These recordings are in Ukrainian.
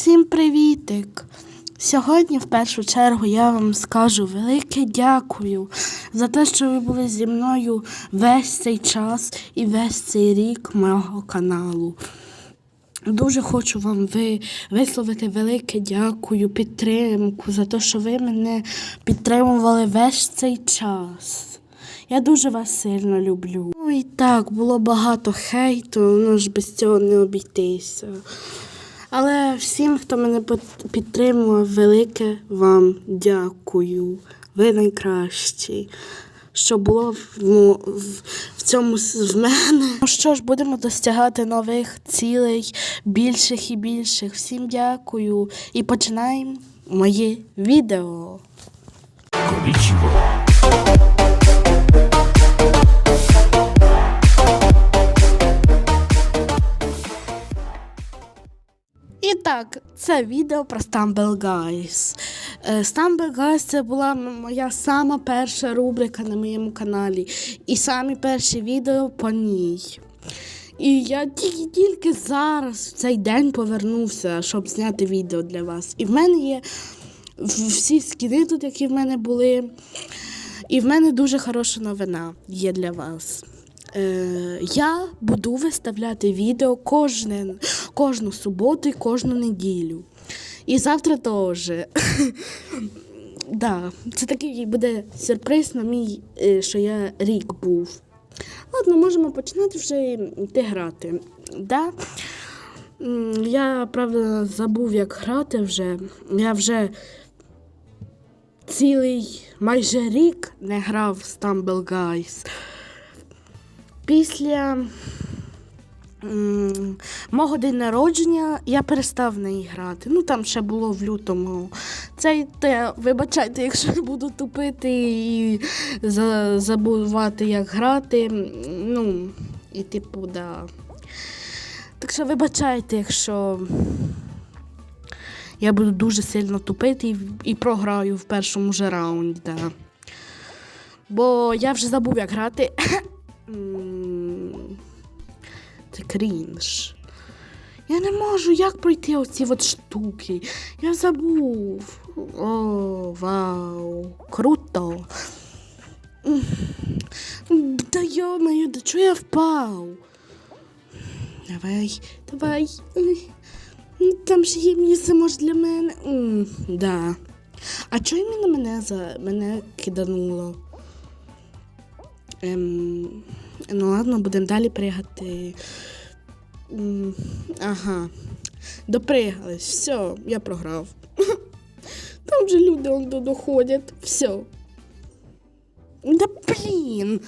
Всім привітик! Сьогодні, в першу чергу, я вам скажу велике дякую за те, що ви були зі мною весь цей час і весь цей рік мого каналу. Дуже хочу вам ви, висловити велике дякую, підтримку за те, що ви мене підтримували весь цей час. Я дуже вас сильно люблю. Ну і так, було багато хейту, ну ж без цього не обійтися. Але всім, хто мене під- підтримував, велике вам дякую. Ви найкращі. Що було в, в, цьому в мене. Ну що ж, будемо досягати нових цілей, більших і більших. Всім дякую. І починаємо моє відео. Konnichiwa. Так, це відео про Stumble Guys. Е, Stumble Guys це була моя сама перша рубрика на моєму каналі. І самі перші відео по ній. І я тільки, тільки зараз в цей день повернувся, щоб зняти відео для вас. І в мене є всі скіни тут, які в мене були. І в мене дуже хороша новина є для вас. Е, я буду виставляти відео кожне, кожну суботу і кожну неділю. І завтра теж. да, це такий буде сюрприз на мій, е, що я рік був. Ладно, можемо починати вже йти грати. Да? Я, правда, забув, як грати вже. Я вже цілий майже рік не грав в Stumble Guys. Після мого день народження я перестав в неї грати. Ну там ще було в лютому. Це те, вибачайте, якщо я буду тупити і за, забувати, як грати. Ну, і типу, да. Так що вибачайте, якщо я буду дуже сильно тупити і, і програю в першому же раунді. Да. Бо я вже забув, як грати. Це крінж. Я не можу як пройти оці от штуки. Я забув. О, вау, круто. Та йомаю, до чого я впав? Давай, давай. Там ж є місце, може, для мене. М, да. А чого іменно мене за мене кидануло? Ем, ну ладно, будемо далі пригати. М, Ага. Допригались. Все, я програв. Там же люди он доходять. Все. Да блін.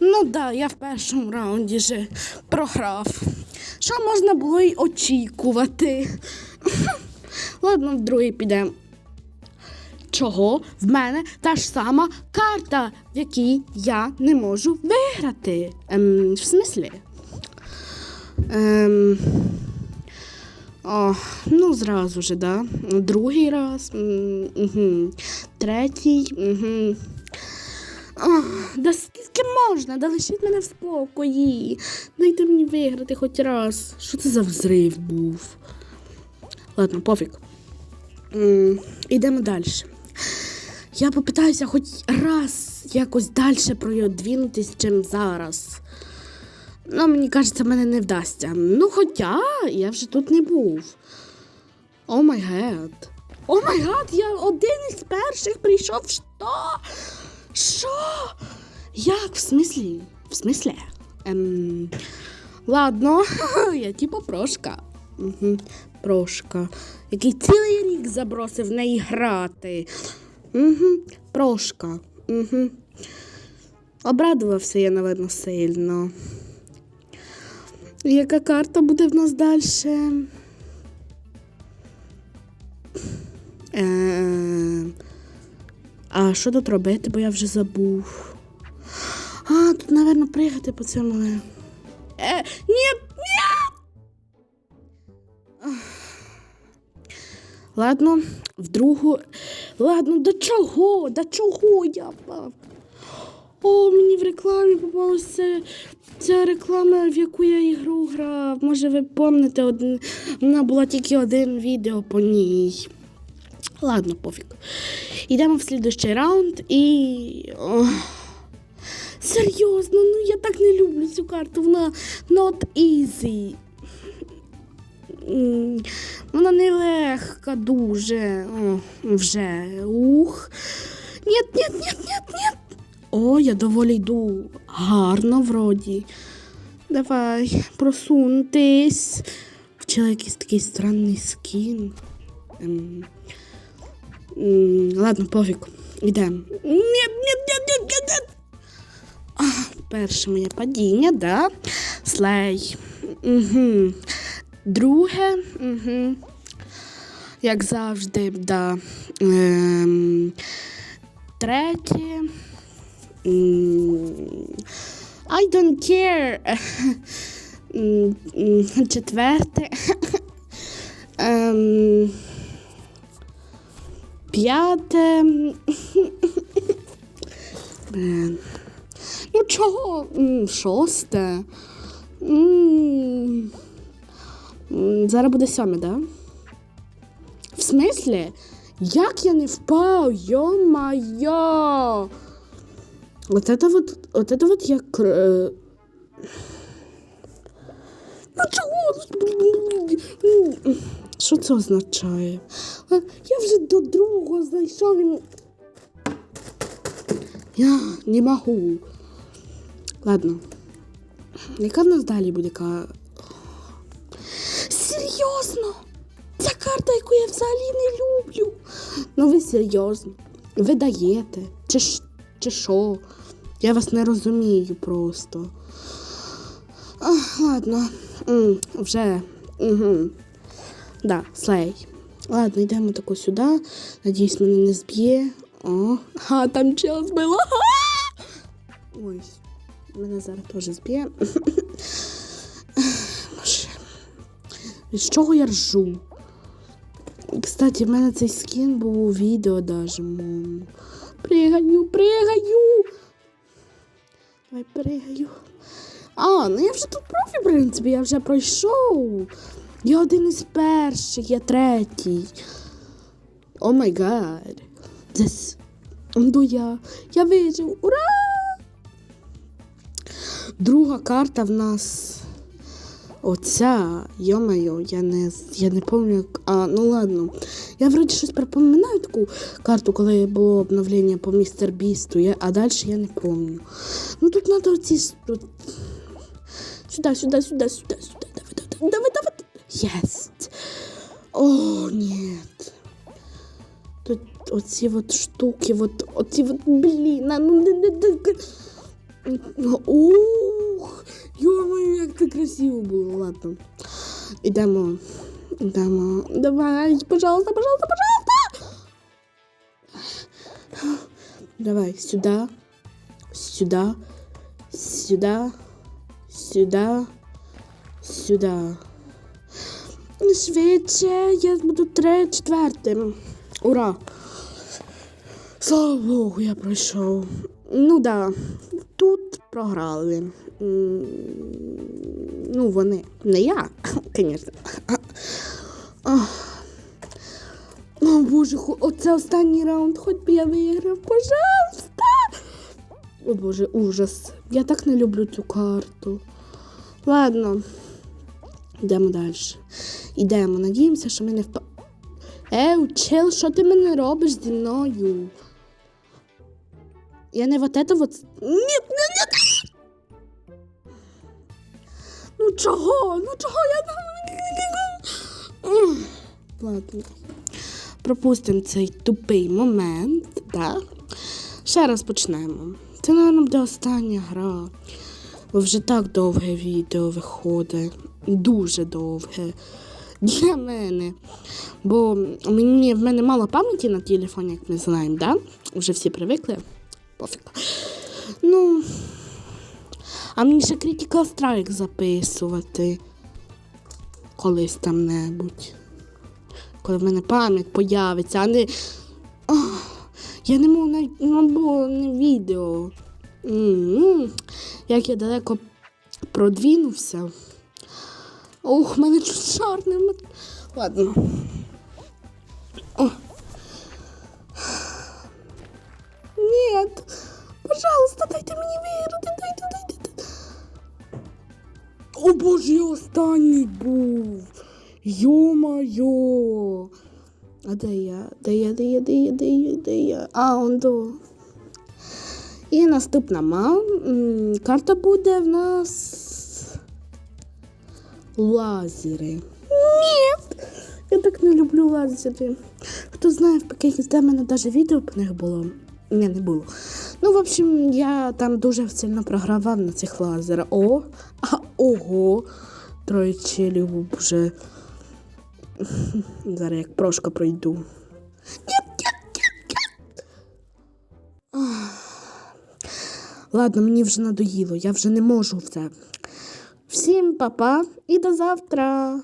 Ну да, я в першому раунді же програв. Що можна було й очікувати? Ладно, в другий підемо. Чого в мене та ж сама карта, в якій я не можу виграти? Ем, в смислі? Ем, о, ну, зразу же, да. Другий раз. Угу. Третій. Угу. О, да скільки можна? Да лишіть мене в спокої. Дайте мені виграти хоч раз. Що це за взрив був? Ладно, пофіг. Ідемо далі. Я попитаюся хоч раз якось далі продвинутись, чим зараз. Ну, мені кажеться, мене не вдасться. Ну, хоча я вже тут не був. О май гад. О май гад, я один із перших прийшов. Що? Що? Як? В смислі? В смислі? Ем... Ладно, я типу прошка. Угу. Прошка. Який цілий рік забросив в неї грати. Угу. Прошка. Угу. Обрадувався я, напевно, сильно. Яка карта буде в нас далі? Е, а що тут робити, бо я вже забув. А, тут, напевно, пригати по цьому. Е, ні, ні! Ладно, в другу. Ладно, до чого? До чого я впав? О, мені в рекламі попалося Ця реклама, в яку я ігру грав, може ви пам'ятаєте, один... вона була тільки один відео по ній. Ладно, пофіг. Йдемо в слідущий раунд і. Ох. Серйозно, ну я так не люблю цю карту. Вона not easy. М, Вона нелегка дуже. О, вже. Ух. Нет, нет, нет, нет, нет. О, я доволі йду. Гарно вроді. Давай, просунутись. Вчила якийсь такий странний скін. Ем, ладно, пофіг. Йдемо. Нет, нет, нет, нет, нет, нет. Перше моє падіння, да? Слей. Угу. Друге, угу. як завжди, да. Ем, третє. I don't care. Четверте. Ем, П'яте. Ну чого? Шосте. М, Зараз буде сьоме, да? В смислі? Як я не впав? Йо-моє! От это вот, от это вот як. Е... Ну чого? Що це означає? Я вже до другого знайшов. Я не можу. Ладно. Яка в нас далі буде. Серйозно? Ця карта, яку я взагалі не люблю. Ну ви серйозно. Ви даєте? Чи, чи що? Я вас не розумію просто. Ах, ладно. М, вже. Угу. Да, слей. Ладно, йдемо тако сюди. Надіюсь, мене не зб'є. О, а там чел збило. Ха! Ой, мене зараз теж зб'є. Від чого я ржу? Кстати, в мене цей скін був у відео даже. Пригаю, пригаю. Давай пригаю. А, ну я вже тут профі, в принципі, я вже пройшов. Я один із перших, я третій. О май гад. This. Ну я. Я вижив. Ура! Друга карта в нас. Оця, йо-моє, я не, я не пам'ятаю. А, ну ладно. Я вроді щось припоминаю таку карту, коли було обновлення по містер Бісту, я, а далі я не пам'ятаю. Ну тут треба оці. Сюди, сюди, сюди, сюди, сюди. Давай, давай, давай, давай. Єс. О, ні. Тут оці от штуки, от, оці от, блін, ну не, не, не. Ух, йо-моє, як це красиво було, ладно. Ідемо, ідемо. Давай, пожалуйста, пожалуйста, пожалуйста. Давай, сюда, сюда, сюда, сюда, сюда. Швидше, я буду три четвертим. Ура! Слава Богу, я пройшов. Ну да, тут програли. Ну, вони. Не я, звісно. О, Боже, оце останній раунд, хоч би я виграв, пожалуйста. О Боже, ужас. Я так не люблю цю карту. Ладно. Йдемо далі. Йдемо. Надіємося, що ми не впа. Еу, чел, що ти мене робиш зі мною? Я не вот это вот. Ні, ні, ні. Чого? Ну чого я Ладно. Пропустимо цей тупий момент, так? Ще раз почнемо. Це, мабуть, буде остання гра. Бо вже так довге відео виходить. Дуже довге. Для мене. Бо мені, в мене мало пам'яті на телефоні, як ми знаємо, да? Вже всі привикли. Пофіг. Ну. А мені ще Critical Strike записувати. Колись там небудь. Коли в мене пам'ять появиться, а не. Ах, я не можу навіть не відео. М-м, Як я далеко продвинувся. Ух, мене чуть шар не Ладно. О. Пожалуйста, дайте мені виграти, Боже, я останній був. Йо-майо. А де я? Де я, де я, де я, де я, де я? А, он до. І наступна ма. Карта буде в нас. Лазери. Ні. Я так не люблю лазери. Хто знає, в якихось де мене навіть відео по них було. Ні, не було. Ну, в общем, я там дуже сильно програвав на цих лазерах. О, а ого. Троє челів вже. Зараз як прошка пройду. Ладно, мені вже надоїло, я вже не можу все. Всім па-па і до завтра.